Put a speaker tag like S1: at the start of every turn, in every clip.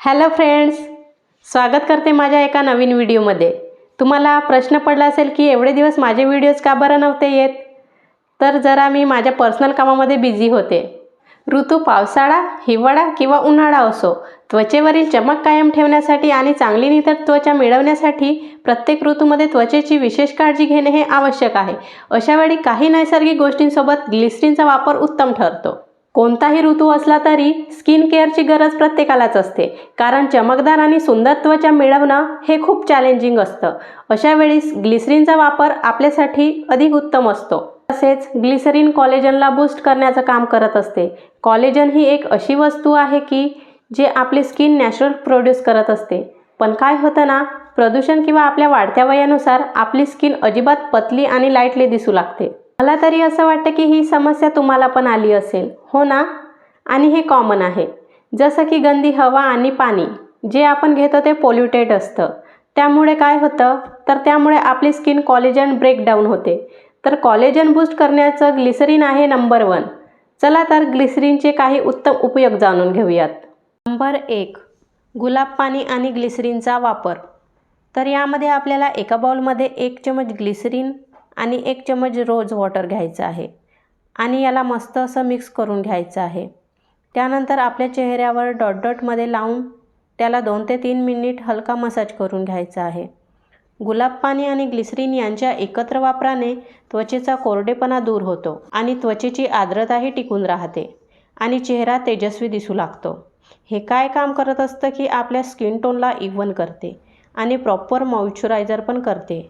S1: Hello friends स्वागत करते माझ्या एका नवीन व्हिडिओमध्ये. तुम्हाला प्रश्न पडला असेल की एवढे दिवस माझे व्हिडिओज का बरं नव्हते येत? तर जरा मी माझ्या पर्सनल कामामध्ये बिझी होते. ऋतू पावसाळा हिवाळा किंवा उन्हाळा असो त्वचेवरील चमक कायम ठेवण्यासाठी आणि चांगली नितर त्वचा मिळवण्यासाठी प्रत्येक ऋतूमध्ये त्वचेची विशेष काळजी घेणे हे आवश्यक आहे. अशावेळी काही नैसर्गिक गोष्टींसोबत ग्लिस्ट्रीनचा वापर उत्तम ठरतो. कोणताही ऋतू असला तरी स्किन केअरची गरज प्रत्येकालाच असते. कारण चमकदार आणि सुंदर त्वचा मिळवणं हे खूप चॅलेंजिंग असतं. अशा वेळी ग्लिसरीनचा वापर आपल्यासाठी अधिक उत्तम असतो. तसेच ग्लिसरीन कॉलेजनला बूस्ट करण्याचं काम करत असते. कॉलेजन ही एक अशी वस्तू आहे की जे आपली स्किन नॅचरल प्रोड्यूस करत असते. पण काय होतं ना प्रदूषण किंवा आपल्या वाढत्या वयानुसार आपली स्किन अजिबात पतली आणि लाईटली दिसू लागते. मला तरी असं वाटतं की ही समस्या तुम्हाला पण आली असेल. हो ना? आणि हे कॉमन आहे. जसं की गंदी हवा आणि पाणी जे आपण घेतो ते पोल्युटेड असतं. त्यामुळे काय होतं? तर त्यामुळे आपली स्किन कॉलेजन ब्रेकडाऊन होते. तर कॉलेजन बूस्ट करण्याचं ग्लिसरीन आहे नंबर वन चला तर ग्लिसरीनचे काही उत्तम उपयोग जाणून घेऊयात. नंबर एक गुलाब पाणी आणि ग्लिसरीनचा वापर. तर यामध्ये आपल्याला एका बाउलमध्ये एक चमच ग्लिसरीन आणि एक चमच रोज वॉटर घ्यायचं आहे. आणि याला मस्त असं मिक्स करून घ्यायचं आहे. त्यानंतर आपल्या चेहऱ्यावर डॉट डॉटमध्ये लावून त्याला दोन ते तीन मिनिट हलका मसाज करून घ्यायचा आहे. गुलाब पाणी आणि ग्लिसरीन यांच्या एकत्र वापराने त्वचेचा कोरडेपणा दूर होतो आणि त्वचेची आर्द्रताही टिकून राहते आणि चेहरा तेजस्वी दिसू लागतो. हे काय काम करत असतं की आपल्या स्किन टोनला इव्हन करते आणि प्रॉपर मॉइश्चरायझर पण करते.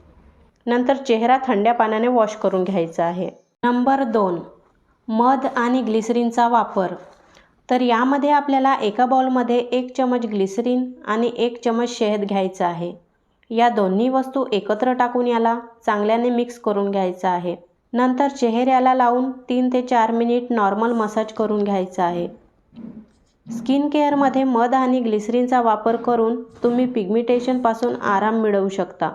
S1: नंतर चेहरा थंड्या पाण्याने वॉश करून घ्यायचा आहे. नंबर दोन. मध आणि ग्लिसरीनचा वापर. तर यामध्ये आपल्याला एका बॉलमध्ये एक चमच ग्लिसरीन आणि एक चमच शहद घ्यायचा आहे. या दोन्ही वस्तू एकत्र टाकून याला चांगल्याने मिक्स करून घ्यायचं आहे. नंतर चेहऱ्याला लावून तीन ते चार मिनिट नॉर्मल मसाज करून घ्यायचा आहे. स्किन केअरमध्ये मध आणि ग्लिसरीनचा वापर करून तुम्ही पिगमिटेशनपासून आराम मिळवू शकता.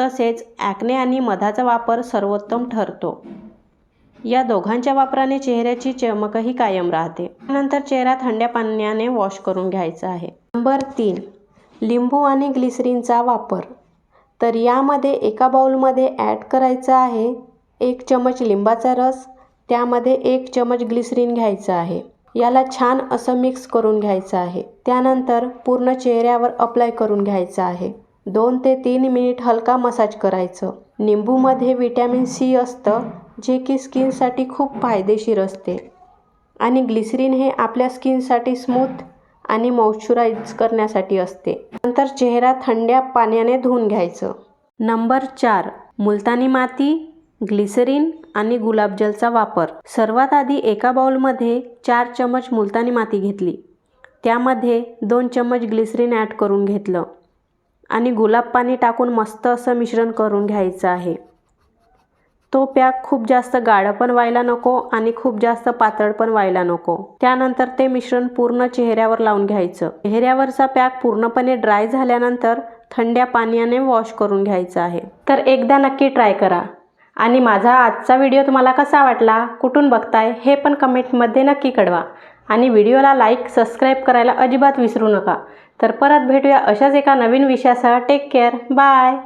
S1: तसेच ॲक्ने आणि मधाचा वापर सर्वोत्तम ठरतो. या दोघांच्या वापराने चेहऱ्याची चमकही कायम राहते. नंतर चेहरा थंड्या पाण्याने वॉश करून घ्यायचा आहे. नंबर तीन लिंबू आणि ग्लिसरीनचा वापर. तर यामध्ये एका बाउलमध्ये ॲड करायचा आहे एक चमच लिंबाचा रस त्यामध्ये एक चमच ग्लिसरीन घ्यायचं आहे. याला छान असं मिक्स करून घ्यायचं आहे. त्यानंतर पूर्ण चेहऱ्यावर अप्लाय करून घ्यायचं आहे. दोन ते तीन मिनिट हलका मसाज करायचं. निंबूमध्ये विटॅमिन सी असतं. जे की स्किनसाठी खूप फायदेशीर असते. आणि ग्लिसरीन हे आपल्या स्किनसाठी स्मूथ आणि मॉइश्चराईज करण्यासाठी असते. नंतर चेहरा थंड्या पाण्याने धुवून घ्यायचं. नंबर चार मुलतानी माती ग्लिसरीन आणि गुलाबजलचा वापर. सर्वात आधी एका बाउलमध्ये चार चमच मुलतानी माती घेतली. त्यामध्ये दोन चमच ग्लिसरीन ॲड करून घेतलं. आणि गुलाब पाणी टाकून मस्त असं मिश्रण करून घ्यायचं आहे. तो पॅक खूप जास्त गाढं पण व्हायला नको आणि खूप जास्त पातळ पण व्हायला नको. त्यानंतर ते मिश्रण पूर्ण चेहऱ्यावर लावून घ्यायचं. चेहऱ्यावरचा पॅक पूर्णपणे ड्राय झाल्यानंतर थंड्या पाण्याने वॉश करून घ्यायचं आहे. तर एकदा नक्की ट्राय करा. आणि माझा आजचा व्हिडिओ तुम्हाला कसा वाटला कुठून बघताय हे पण कमेंटमध्ये नक्की कळवा. आणि व्हिडिओला लाईक सबस्क्राईब करायला अजिबात विसरू नका. तर परत भेटूया अशाच एका नवीन विषयासह. Take care. बाय.